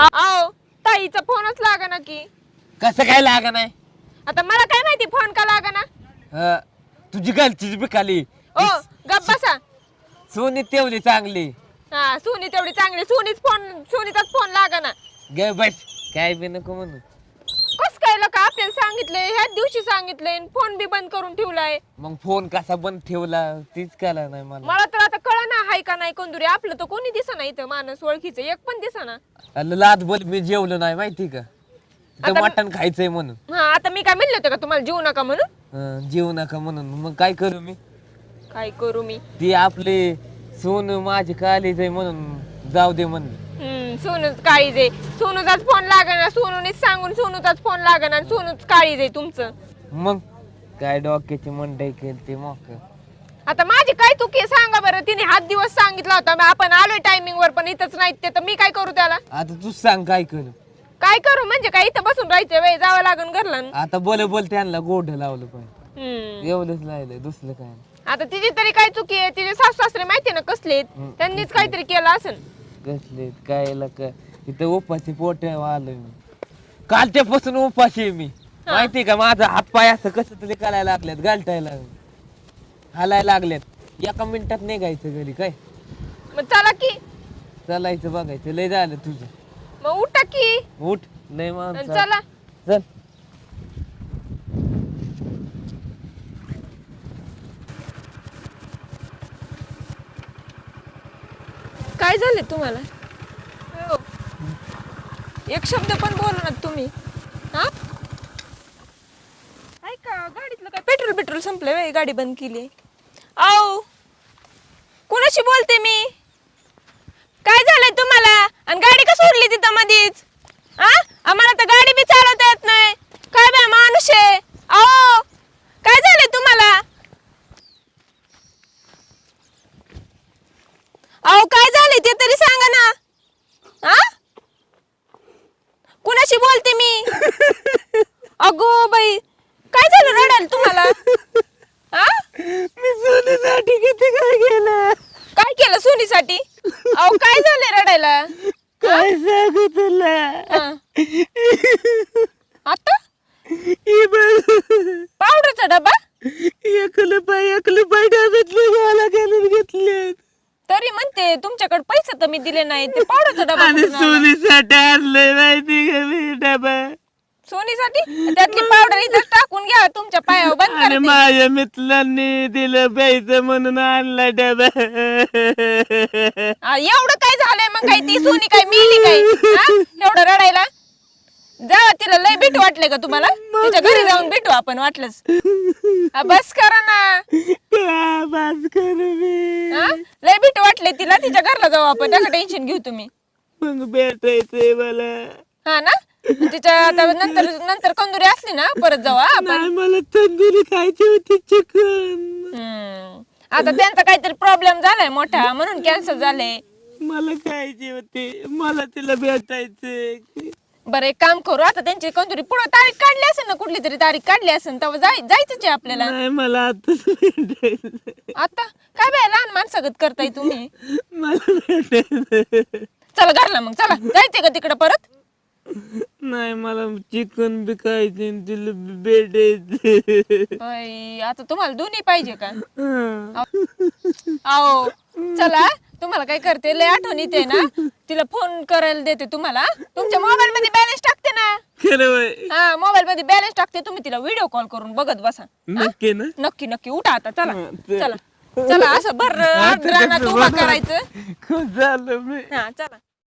आओ ताईचा फोनच लागा ना की. कसं काय लाग नाही आता मला काय माहिती फोन का लागा ना हं, तुझी घरचीच बिकाली ओ गप बसा. सोनी तेवढी चांगली. हा सोनी तेवढी चांगली. सोनीच फोन सोनीचाच फोन लागा ना गे बस काय बी नको म्हणू. कस काय का आपल्याला सांगितलंय फोन बी बंद करून ठेवलाय. मग फोन कसा बंद ठेवला? तीच कळा नाही मला. मला तर आता कळ ना हाय का नाही कोंदुरी आपलं तर कोणी दिसना इथं माणूस ओळखीचं. एक पण दिसना. लाद बोल मी जेवलो नाही माहिती का? तर आता- मटण खायचंय म्हणून. हा आता मी काय म्हणले होते का? तुम्हाला जीव नका म्हणून? जेवू नका म्हणून. मग काय करू मी? काय करू मी? ती आपले सोन माझी कालीच आहे म्हणून जाऊ दे म्हणून. हम्म सोनूच काळीज आहे सोनूचाच फोन लागना सोनूनेच सांगून सोनूचाच फोन आणि सोनूच काळीज आहे तुमचं. मग? काय डोक्याची मंडई केली ते मग? आता माझी काय चुकी आहे सांगा बरं. तिने हात दिवस सांगितला होता. मग आपण आलोय टायमिंग वर पण इथंच नाही ते. तर मी काय करू त्याला? आता तू सांग काय करू. काय करू? म्हणजे काय इथं बसून राहायचं वेळ जावं लागून घरला आता बोल बोल त्यांना गोड लावलं हम्म. एवढंच राहिलं दुसरं काय नाही. आता तिची तरी काय चुकी आहे? तिचे सासू सासरे माहिती ना कसले आहेत. हम्म. त्यांनीच काहीतरी केलं असेल. कसले काय का इथं उपाशी पोट आलोय मी. कालच्यापासून उपाशी आहे मी. माहिती का माझा हात पाय असं कसं तरी करायला लागल्यात गालटायला. हालायला लागल्यात एका मिनिटात निघायचं घरी काय? मग चला की. चालायचं बघायचं. लय झालं तुझं. मग उठा की. उठ. लय आणि माणसं चला. चल. काय झाले तुम्हाला? हो. एक शब्द पण बोला ना तुम्ही. हा? पेट्रोल संपलं वे गाडी बंद केली आओ कुणाशी बोलते मी? काय झालंय तुम्हाला? आणि गाडी का सोडली तिथं मधीच? आ? आम्हाला तर गाडी बी चालवता येत नाही. काय बाय माणूस आहे आओ काय झालंय तुम्हाला अहो काय झाले ते तरी सांगा ना हा कुणाशी बोलते मी अगो बाई काय झालं हा मी सोन्यासाठी किती काय केलं? काय केलं सोनीसाठी? अहो काय झालं रडायला? काय सांगू तुला हा. आता? ही बघ. पावडरचा डबा? एकलं पाय एकलं पाय डब्यातले गाला घालून घेतले तरी म्हणते तुमच्याकडे पैसे तर मी दिले नाही ते पावडरचा डबा आणि कुठून आला? सोनीसाठी आणलंय माहिती का मी डबा? सोनीसाठी? त्यातली पावडर इथं टाकून घ्या तुमच्या पायावर बंद आणि करा ती. माझ्या मित्रांनी दिलं प्यायचं म्हणून आणला डबा. आ, एवढं काय झालंय मग काय? ती सोनी काय मिली काय? हा? एवढं रडायला? जा तिला लय भेटू वाटले का तुम्हाला? तिच्या घरी जाऊन भेटू आपण वाटलंच. आ, बस करा ना. का बस करू मी. हा? लय भेटू वाटले तिला तिच्या घरला जाऊ आपण त्याचं टेन्शन घेऊ तुम्ही. मग भेटायचंय मला. हा ना? तिच्या आता नंतर नंतर कंदुरी असली ना परत जाऊ हा आपण. नाही मला तंदुरी खायची होती चिकन. हम्म. आता त्यांचा काहीतरी प्रॉब्लेम झालाय मोठा म्हणून कॅन्सर झाले. मला खायची होती मला तिला भेटायचंय बरं एक काम करू आता त्यांची कंदुरी पुढे तारीख काढली असेल ना कुठली तरी तारीख काढली असेल तेव्हा जाय जायचंच आहे आपल्याला. नाही मला आताच भेटायचंय. आता? काय बाय लहान माणसागत करताय तुम्ही? मला चला घरला मग चला. जायचंय का तिकडे परत? चिकन बी खायचे आणि तिला बी भेटायचे. बाई, आता तुम्हाला दोन्ही पाहिजे का? आओ चला तुम्हाला काय करते लय आठवण येते ना? तिला फोन करायला देते तुम्हाला. तुमच्या मोबाईल मध्ये बॅलन्स टाकते ना? खरं हा मोबाईल मध्ये बॅलन्स टाकते तुम्ही तिला व्हिडिओ कॉल करून बघत बसा. नक्की ना? नक्की नक्की उठा आता चला. हा, चल. चला चला असं भर रानात उभा करायचं. खूप झालं मी. हा चला.